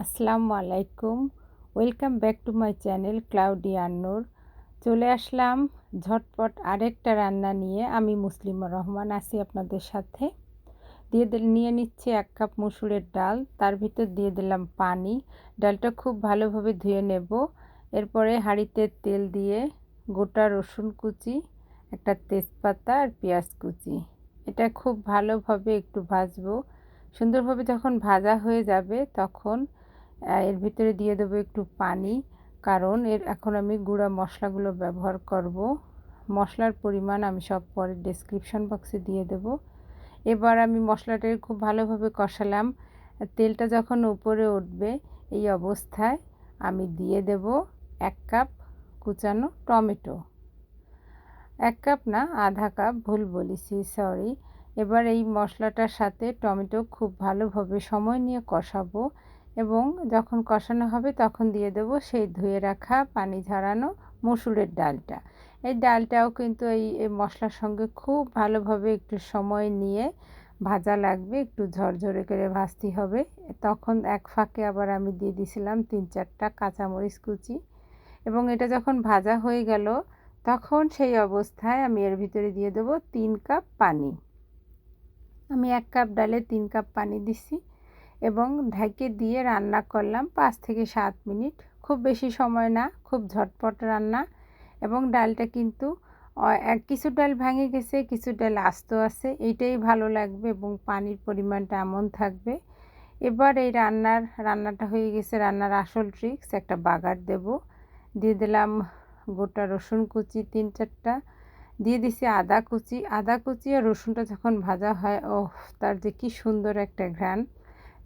আসসালামু আলাইকুম। Welcome back to my channel cloudy Annur. চলে আসলাম ঝটপট আরেকটা রান্না নিয়ে। আমি মুসলিমা রহমান আছি আপনাদের সাথে। দিয়ে দিল, নিয়ে নিচ্ছি এক কাপ মুসুরের ডাল। তার ভিতর দিয়ে দিলাম পানি। ডালটা খুব ভালোভাবে ধুয়ে নেব। এরপরে হাঁড়িতে তেল দিয়ে গোটা রসুন কুচি, একটা তেজপাতা আর পেঁয়াজ কুচি। এটা খুব ভালোভাবে একটু ভাজবো। সুন্দরভাবে যখন ভাজা হয়ে যাবে তখন এর ভিতরে দিয়ে দেবো একটু পানি। কারণ এর এখন আমি গুঁড়া মশলাগুলো ব্যবহার করব। মশলার পরিমাণ আমি সব পরে ডেসক্রিপশন বক্সে দিয়ে দেব। এবার আমি মশলাটাকে খুব ভালোভাবে কষালাম। তেলটা যখন উপরে উঠবে এই অবস্থায় আমি দিয়ে দেব এক কাপ কুচানো টমেটো। এক কাপ না, আধা কাপ ভুল বলেছি সরি এবার এই মশলাটার সাথে টমেটো খুব ভালোভাবে সময় নিয়ে কষাবো। এবং যখন কষানো হবে তখন দিয়ে দেব সেই ধুয়ে রাখা পানি ঝরানো মসুরের ডালটা। এই ডালটাও কিন্তু এই মশলার সঙ্গে খুব ভালোভাবে একটু সময় নিয়ে ভাজা লাগবে, একটু ঝরঝরে করে ভাজতে হবে। তখন এক ফাঁকে আবার আমি দিয়ে দিয়েছিলাম তিন চারটা কাঁচামরিচ কুচি এবং এটা যখন ভাজা হয়ে গেল তখন সেই অবস্থায় আমি এর ভিতরে দিয়ে দেবো তিন কাপ পানি। আমি এক কাপ ডালে তিন কাপ পানি দিছি। এবং ঢেকে দিয়ে রান্না করলাম পাঁচ থেকে সাত মিনিট। খুব বেশি সময় না, খুব ঝটপট রান্না। এবং ডালটা কিন্তু কিছু ডাল ভেঙে গেছে, কিছু ডাল আস্ত আছে, এইটাই ভালো লাগবে এবং পানির পরিমাণটা এমন থাকবে। এবার এই রান্নার, রান্নাটা হয়ে গেছে রান্নার আসল ট্রিক্স একটা বাগার দেব। দিয়ে দিলাম গোটা রসুন কুচি তিন চারটা। দিয়ে দিছি আদা কুচি। আদা কুচি আর রসুনটা যখন ভাজা হয় ও তার যে কি সুন্দর একটা ঘ্রাণ।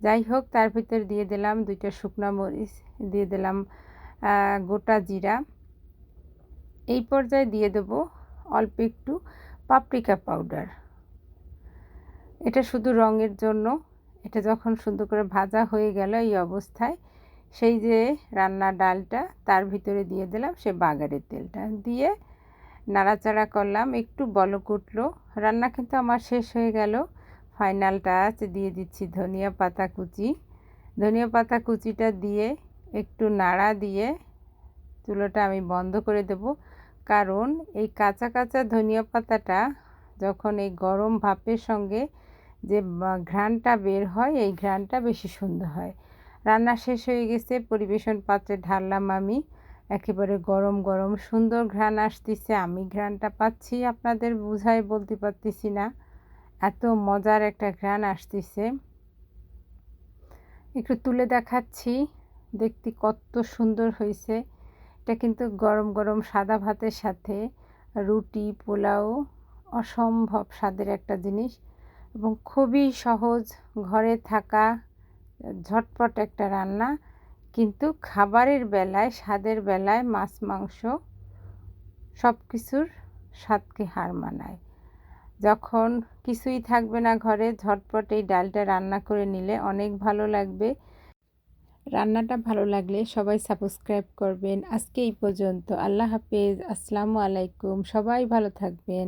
যাই হোক, তার ভিতর দিয়ে দিলাম দুইটা শুকনা মরিচ, দিয়ে দিলাম গোটা জিরা। এই পর্যায়ে দিয়ে দেব অল্প একটু পাপরিকা পাউডার। এটা শুধু রঙের জন্য, এটা যখন সুন্দর করে ভাজা হয়ে গেল এই অবস্থায়, সেই যে রান্না ডালটা, তার ভিতরে দিয়ে দিলাম সে বাগারের তেলটা। দিয়ে নাড়াচাড়া করলাম, একটু বলক উঠল। রান্না কিন্তু আমার শেষ হয়ে গেল। ফাইনাল টাচ দিয়ে দিচ্ছি ধনিয়া পাতা কুচি। ধনিয়া পাতা কুচিটা দিয়ে একটু নাড়া দিয়ে চুলোটা আমি বন্ধ করে দেব। কারণ এই কাঁচা কাঁচা ধনিয়া পাতাটা যখন এই গরম ভাপের সঙ্গে যে ঘ্রাণটা বের হয়, এই ঘ্রাণটা বেশি সুন্দর হয়। রান্না শেষ হয়ে গেছে, পরিবেশন পাত্রে ঢাললাম আমি। একেবারে গরম গরম সুন্দর ঘ্রাণ আসতেছে। আমি ঘ্রাণটা পাচ্ছি, আপনাদের বুঝাই বলতে পারতেছি না। এত মজার একটা ঘ্রাণ আসতেছে। একটু তুলে দেখাচ্ছি, দেখতে কত সুন্দর হয়েছে। এটা কিন্তু গরম গরম সাদা ভাতের সাথে রুটি, পোলাও, অসম্ভব স্বাদের একটা জিনিস এবং খুবই সহজ ঘরে থাকা ঝটপট একটা রান্না। কিন্তু খাবারের বেলায়, স্বাদের বেলায় মাছ, মাংস সব কিছুর স্বাদকে হার মানায়। যখন কিছুই থাকবে না ঘরে, ঝটপট এই ডালটা রান্না করে নিলে অনেক ভালো লাগবে। রান্নাটা ভালো লাগলে সবাই সাবস্ক্রাইব করবেন। আজকে এই পর্যন্ত। আল্লাহ হাফেজ। আসসালামু আলাইকুম। সবাই ভালো থাকবেন।